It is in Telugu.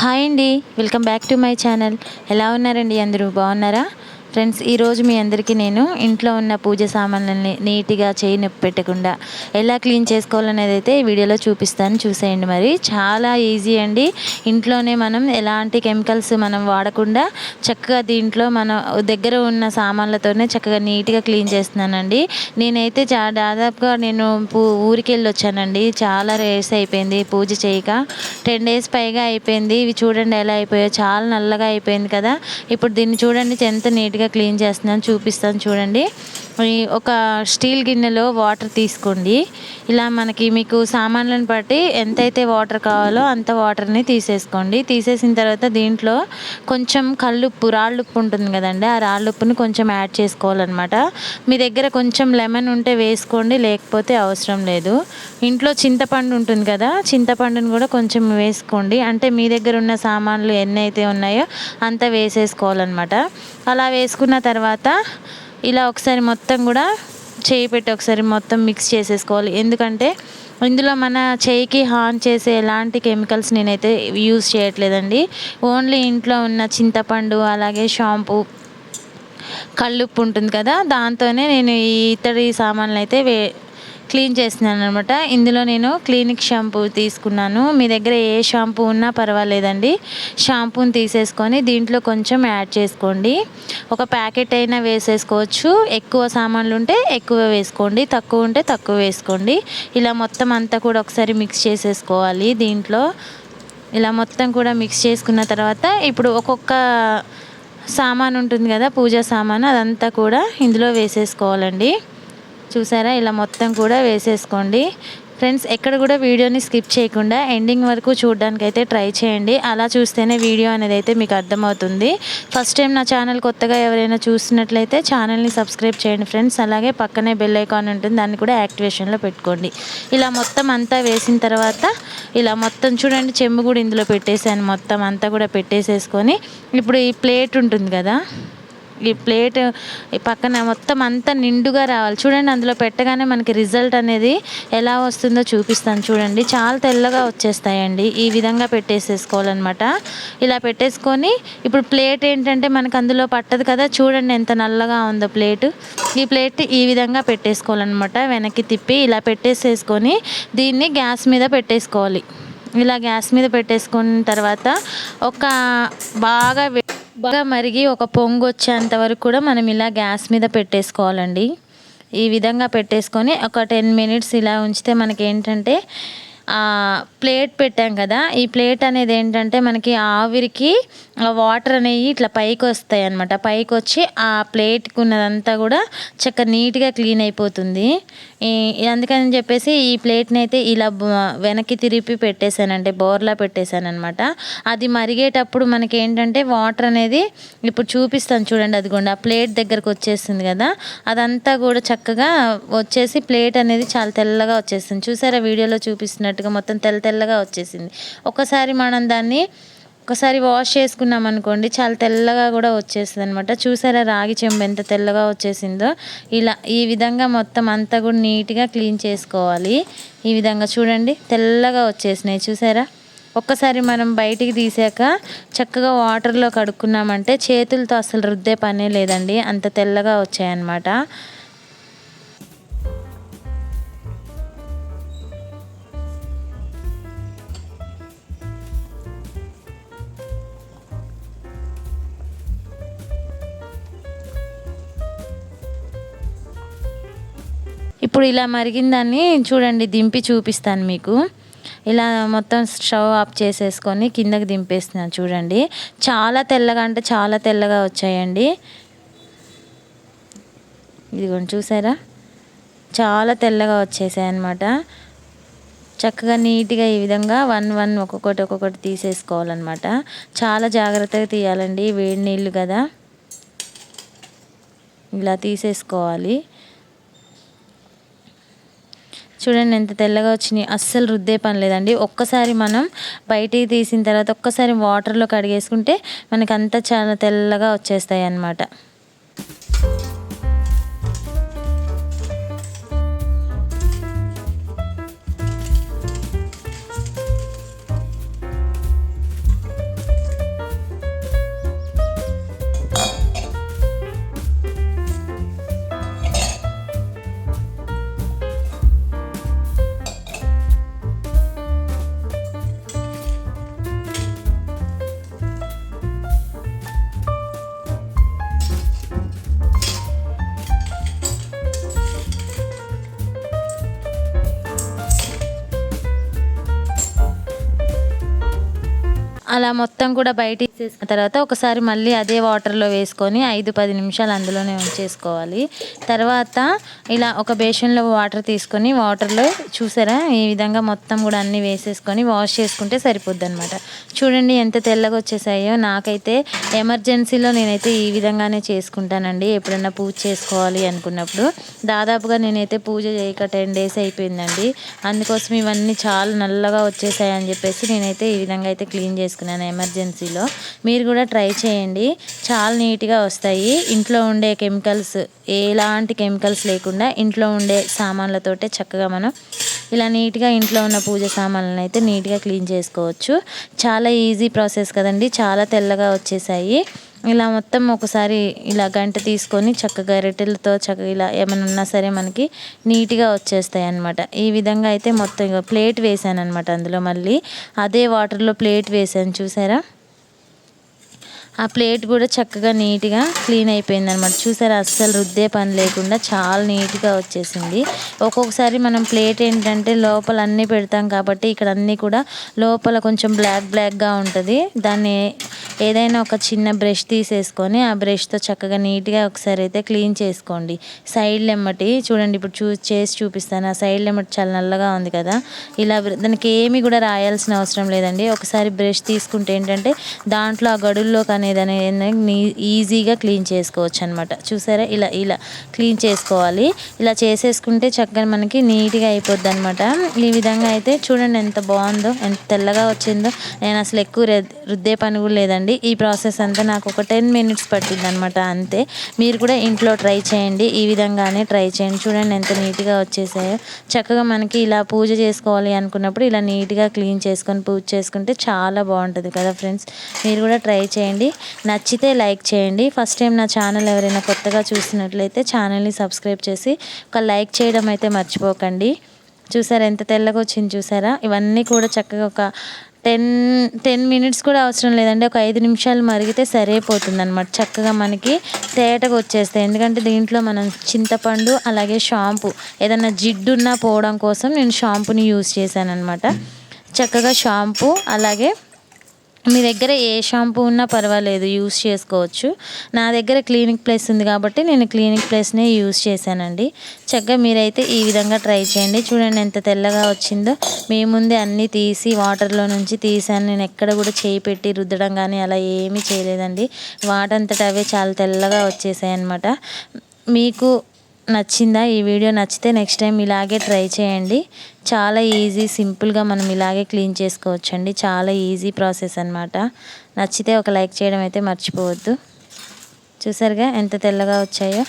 హాయ్ అండి. Welcome back to my channel. ఎలా ఉన్నారండి అందరూ? బాగున్నారా? ఫ్రెండ్స్ ఈరోజు మీ అందరికీ నేను ఇంట్లో ఉన్న పూజ సామాన్లని నీట్గా చేయి నొప్పి పెట్టకుండా ఎలా క్లీన్ చేసుకోవాలనేది అయితే ఈ వీడియోలో చూపిస్తాను. చూసేయండి మరి. చాలా ఈజీ అండి. ఇంట్లోనే మనం ఎలాంటి కెమికల్స్ మనం వాడకుండా చక్కగా దీంట్లో మన దగ్గర ఉన్న సామాన్లతోనే చక్కగా నీట్గా క్లీన్ చేస్తున్నానండి. నేనైతే చా దాదాపుగా నేను పూ ఊరికి వెళ్ళి వచ్చానండి చాలా రేస్ అయిపోయింది పూజ చేయక. టెన్ డేస్ పైగా అయిపోయింది. ఇవి చూడండి ఎలా అయిపోయాయో చాలా నల్లగా అయిపోయింది కదా. ఇప్పుడు దీన్ని చూడండి ఎంత నీట్గా క్లీన్ చేస్తున్నాను చూపిస్తాను చూడండి. ఒక స్టీల్ గిన్నెలో వాటర్ తీసుకోండి. ఇలా మనకి మీకు సామాన్లను బట్టి ఎంతైతే వాటర్ కావాలో అంత వాటర్ని తీసేసుకోండి. తీసేసిన తర్వాత దీంట్లో కొంచెం కల్లుప్పు రాళ్ళుప్పు ఉంటుంది కదండి. ఆ రాళ్ళుప్పుని కొంచెం యాడ్ చేసుకోవాలన్నమాట. మీ దగ్గర కొంచెం లెమన్ ఉంటే వేసుకోండి లేకపోతే అవసరం లేదు. ఇంట్లో చింతపండు ఉంటుంది కదా చింతపండుని కూడా కొంచెం వేసుకోండి. అంటే మీ దగ్గర ఉన్న సామాన్లు ఎన్ని అయితే ఉన్నాయో అంత వేసేసుకోవాలన్నమాట. అలా వేసుకున్న తర్వాత ఇలా ఒకసారి మొత్తం కూడా చేయి పెట్టి ఒకసారి మొత్తం మిక్స్ చేసేసుకోవాలి. ఎందుకంటే ఇందులో మన చేయికి హాన్ చేసే ఎలాంటి కెమికల్స్ నేనైతే యూజ్ చేయట్లేదండి. ఓన్లీ ఇంట్లో ఉన్న చింతపండు అలాగే షాంపూ కళ్ళుప్పు ఉంటుంది కదా దాంతోనే నేను ఈ ఇతడి సామాన్లు అయితే వే క్లీన్ చేస్తున్నాను అనమాట ఇందులో నేను క్లినిక్ షాంపూ తీసుకున్నాను. మీ దగ్గర ఏ షాంపూ ఉన్నా పర్వాలేదండి. షాంపూని తీసేసుకొని దీంట్లో కొంచెం యాడ్ చేసుకోండి. ఒక ప్యాకెట్ అయినా వేసేసుకోవచ్చు. ఎక్కువ సామాన్లు ఉంటే ఎక్కువ వేసుకోండి. తక్కువ ఉంటే తక్కువ వేసుకోండి. ఇలా మొత్తం అంతా కూడా ఒకసారి మిక్స్ చేసేసుకోవాలి దీంట్లో. ఇలా మొత్తం కూడా మిక్స్ చేసుకున్న తర్వాత ఇప్పుడు ఒక్కొక్క సామాన్ ఉంటుంది కదా పూజా సామాను అదంతా కూడా ఇందులో వేసేసుకోవాలండి. చూసారా? ఇలా మొత్తం కూడా వేసేసుకోండి. ఫ్రెండ్స్ ఎక్కడ కూడా వీడియోని స్కిప్ చేయకుండా ఎండింగ్ వరకు చూడడానికి అయితే ట్రై చేయండి. అలా చూస్తేనే వీడియో అనేది అయితే మీకు అర్థమవుతుంది. ఫస్ట్ టైం నా ఛానల్ కొత్తగా ఎవరైనా చూస్తున్నట్లయితే ఛానల్ని సబ్స్క్రైబ్ చేయండి ఫ్రెండ్స్ అలాగే పక్కనే బెల్ ఐకాన్ ఉంటుంది. దాన్ని కూడా యాక్టివేషన్లో పెట్టుకోండి. ఇలా మొత్తం అంతా వేసిన తర్వాత ఇలా మొత్తం చూడండి చెంబు కూడా ఇందులో పెట్టేసాను మొత్తం అంతా కూడా పెట్టేసేసుకొని ఇప్పుడు ఈ ప్లేట్ ఉంటుంది కదా? ఈ ప్లేట్ ఈ పక్కన మొత్తం అంతా నిండుగా రావాలి. చూడండి అందులో పెట్టగానే మనకి రిజల్ట్ అనేది ఎలా వస్తుందో చూపిస్తాను చూడండి. చాలా తెల్లగా వచ్చేస్తాయండి. ఈ విధంగా పెట్టేసేసుకోవాలన్నమాట. ఇలా పెట్టేసుకొని ఇప్పుడు ప్లేట్ ఏంటంటే మనకు అందులో పట్టదు కదా. చూడండి ఎంత నల్లగా ఉందో ప్లేట్. ఈ ప్లేట్ ఈ విధంగా పెట్టేసుకోవాలన్నమాట. వెనక్కి తిప్పి ఇలా పెట్టేసేసుకొని దీన్ని గ్యాస్ మీద పెట్టేసుకోవాలి. ఇలా గ్యాస్ మీద పెట్టేసుకున్న తర్వాత ఒక బాగా బాగా మరిగి ఒక పొంగు వచ్చేంత వరకు కూడా మనం ఇలా గ్యాస్ మీద పెట్టేసుకోవాలండి. ఈ విధంగా పెట్టేసుకొని ఒక టెన్ మినిట్స్ ఇలా ఉంచితే మనకి ఏంటంటే ప్లేట్ పెట్టాం కదా. ఈ ప్లేట్ అనేది ఏంటంటే మనకి ఆవిరికి వాటర్ అనేవి ఇట్లా పైకి వస్తాయి అనమాట పైకి వచ్చి ఆ ప్లేట్కి ఉన్నదంతా కూడా చక్క నీట్గా క్లీన్ అయిపోతుంది. అందుకని చెప్పేసి ఈ ప్లేట్ని అయితే ఇలా వెనక్కి తిరిపి పెట్టేశానంటే బోర్లా పెట్టేశానమాట అది మరిగేటప్పుడు మనకి ఏంటంటే వాటర్ అనేది ఇప్పుడు చూపిస్తాను చూడండి అదిగోండి ఆ ప్లేట్ దగ్గరకు వచ్చేస్తుంది కదా. అదంతా కూడా చక్కగా వచ్చేసి ప్లేట్ అనేది చాలా తెల్లగా వచ్చేస్తుంది. చూసారా వీడియోలో చూపిస్తున్నట్టుగా మొత్తం తెల్ల తెల్లగా వచ్చేసింది. ఒకసారి మనం దాన్ని ఒకసారి వాష్ చేసుకున్నాం అనుకోండి చాలా తెల్లగా కూడా వచ్చేస్తుంది అనమాట చూసారా రాగి చెంబు ఎంత తెల్లగా వచ్చేసిందో? ఇలా ఈ విధంగా మొత్తం అంతా కూడా నీట్గా క్లీన్ చేసుకోవాలి. ఈ విధంగా చూడండి తెల్లగా వచ్చేసినాయి. చూసారా? ఒక్కసారి మనం బయటికి తీసాక చక్కగా వాటర్లో కడుక్కున్నామంటే చేతులతో అసలు రుద్దే పనే లేదండి. అంత తెల్లగా వచ్చాయన్నమాట. ఇప్పుడు ఇలా మరిగిన దాన్ని చూడండి దింపి చూపిస్తాను మీకు. ఇలా మొత్తం స్టవ్ ఆఫ్ చేసేసుకొని కిందకి దింపేస్తున్నాను చూడండి. చాలా తెల్లగా అంటే చాలా తెల్లగా వచ్చాయండి. ఇదిగోండి చూసారా? చాలా తెల్లగా వచ్చేసాయి అనమాట చక్కగా నీట్గా ఈ విధంగా వన్ వన్ ఒక్కొక్కటి ఒక్కొక్కటి తీసేసుకోవాలన్నమాట. చాలా జాగ్రత్తగా తీయాలండి వేడి నీళ్ళు కదా. ఇలా తీసేసుకోవాలి. చూడండి ఎంత తెల్లగా వచ్చినాయి. అస్సలు రుద్దే పని లేదండి. ఒక్కసారి మనం బయటికి తీసిన తర్వాత ఒక్కసారి వాటర్లో కడిగేసుకుంటే మనకి చాలా తెల్లగా వచ్చేస్తాయి అన్నమాట అలా మొత్తం కూడా బయట తీసేసిన తర్వాత ఒకసారి మళ్ళీ అదే వాటర్లో వేసుకొని ఐదు పది నిమిషాలు అందులోనే ఉంచేసుకోవాలి. తర్వాత ఇలా ఒక బేషన్లో వాటర్ తీసుకొని వాటర్లో చూసారా? ఈ విధంగా మొత్తం కూడా అన్నీ వేసేసుకొని వాష్ చేసుకుంటే సరిపోద్ది అనమాట చూడండి ఎంత తెల్లగా వచ్చేసాయో. నాకైతే ఎమర్జెన్సీలో నేనైతే ఈ విధంగానే చేసుకుంటానండి. ఎప్పుడన్నా పూజ చేసుకోవాలి అనుకున్నప్పుడు. దాదాపుగా నేనైతే పూజ చేయక టెన్ డేస్ అయిపోయిందండి. అందుకోసం ఇవన్నీ చాలా నల్లగా వచ్చేసాయి అని చెప్పేసి నేనైతే ఈ విధంగా అయితే క్లీన్ చేసుకున్నాను. చేసుకున్నాను ఎమర్జెన్సీలో. మీరు కూడా ట్రై చేయండి. చాలా నీట్గా వస్తాయి. ఇంట్లో ఉండే కెమికల్స్ ఎలాంటి కెమికల్స్ లేకుండా ఇంట్లో ఉండే సామాన్లతోటే చక్కగా మనం ఇలా నీట్గా ఇంట్లో ఉన్న పూజ సామాన్లను అయితే నీట్గా క్లీన్ చేసుకోవచ్చు. చాలా ఈజీ ప్రాసెస్ కదండి. చాలా తెల్లగా వచ్చేసాయి. ఇలా మొత్తం ఒకసారి ఇలా గంట తీసుకొని చక్కగా రెట్టెలతో చక్కగా ఇలా ఏమైనా ఉన్నా సరే మనకి నీట్గా వచ్చేస్తాయి అనమాట ఈ విధంగా అయితే మొత్తం ప్లేట్ వేసాను అనమాట అందులో మళ్ళీ. అదే వాటర్లో ప్లేట్ వేసాను. చూసారా? ఆ ప్లేట్ కూడా చక్కగా నీట్గా క్లీన్ అయిపోయింది అనమాట చూసారా? అస్సలు రుద్దే పని లేకుండా చాలా నీట్గా వచ్చేసింది. ఒక్కొక్కసారి మనం ప్లేట్ ఏంటంటే లోపల అన్నీ పెడతాం కాబట్టి ఇక్కడ అన్నీ కూడా లోపల కొంచెం బ్లాక్ బ్లాక్గా ఉంటుంది. దాన్ని ఏదైనా ఒక చిన్న బ్రష్ తీసేసుకొని ఆ బ్రష్తో చక్కగా నీట్గా ఒకసారి అయితే క్లీన్ చేసుకోండి. సైడ్ లెమ్మటి చూడండి ఇప్పుడు చూ చేసి చూపిస్తాను. ఆ సైడ్ లెమ్మటి చాలా నల్లగా ఉంది కదా. ఇలా దానికి ఏమి కూడా రాయాల్సిన అవసరం లేదండి. ఒకసారి బ్రష్ తీసుకుంటే ఏంటంటే దాంట్లో ఆ గడుల్లోకి ఏదైనా ఏదైనా ఈజీగా క్లీన్ చేసుకోవచ్చు అనమాట చూసారా? ఇలా ఇలా క్లీన్ చేసుకోవాలి. ఇలా చేసేసుకుంటే చక్కగా మనకి నీట్గా అయిపోద్ది అనమాట ఈ విధంగా అయితే చూడండి ఎంత బాగుందో ఎంత తెల్లగా వచ్చిందో. నేను అసలు ఎక్కువ రుద్దే పని కూడా లేదండి. ఈ ప్రాసెస్ అంతా నాకు ఒక టెన్ మినిట్స్ పట్టింది అనమాట అంతే. మీరు కూడా ఇంట్లో ట్రై చేయండి. ఈ విధంగానే ట్రై చేయండి. చూడండి ఎంత నీట్గా వచ్చేసాయో. చక్కగా మనకి ఇలా పూజ చేసుకోవాలి అనుకున్నప్పుడు ఇలా నీట్గా క్లీన్ చేసుకొని పూజ చేసుకుంటే చాలా బాగుంటుంది కదా ఫ్రెండ్స్. మీరు కూడా ట్రై చేయండి. నచ్చితే లైక్ చేయండి. ఫస్ట్ టైం నా ఛానల్ ఎవరైనా కొత్తగా చూసినట్లయితే ఛానల్ని సబ్స్క్రైబ్ చేసి ఒక లైక్ చేయడం అయితే మర్చిపోకండి. చూసారా ఎంత తెల్లగా వచ్చింది చూసారా? ఇవన్నీ కూడా చక్కగా ఒక టెన్ టెన్ మినిట్స్ కూడా అవసరం లేదండి. ఒక ఐదు నిమిషాలు మరిగితే సరిపోతుంది అనమాట చక్కగా మనకి తేటకు వచ్చేస్తాయి. ఎందుకంటే దీంట్లో మనం చింతపండు అలాగే షాంపూ ఏదైనా జిడ్డున్నా పోవడం కోసం నేను షాంపూని యూజ్ చేశాను అనమాట చక్కగా షాంపూ అలాగే మీ దగ్గర ఏ షాంపూ ఉన్నా పర్వాలేదు యూస్ చేసుకోవచ్చు. నా దగ్గర క్లినిక్ ప్లేస్ ఉంది కాబట్టి నేను క్లినిక్ ప్లేస్నే యూస్ చేశానండి. చక్కగా మీరైతే ఈ విధంగా ట్రై చేయండి. చూడండి ఎంత తెల్లగా వచ్చిందో. మీ ముందే అన్నీ తీసి వాటర్లో నుంచి తీసాను. నేను ఎక్కడ కూడా చేయి పెట్టి రుద్దడం కానీ అలా ఏమీ చేయలేదండి. వాటంతట అవే చాలా తెల్లగా వచ్చేసాయి అన్నమాట మీకు నచ్చిందా? ఈ వీడియో నచ్చితే నెక్స్ట్ టైం ఇలాగే ట్రై చేయండి. చాలా ఈజీ సింపుల్గా మనం ఇలాగే క్లీన్ చేసుకోవచ్చండి. చాలా ఈజీ ప్రాసెస్ అనమాట నచ్చితే ఒక లైక్ చేయడం అయితే మర్చిపోవద్దు. చూసారుగా ఎంత తెల్లగా వచ్చాయో?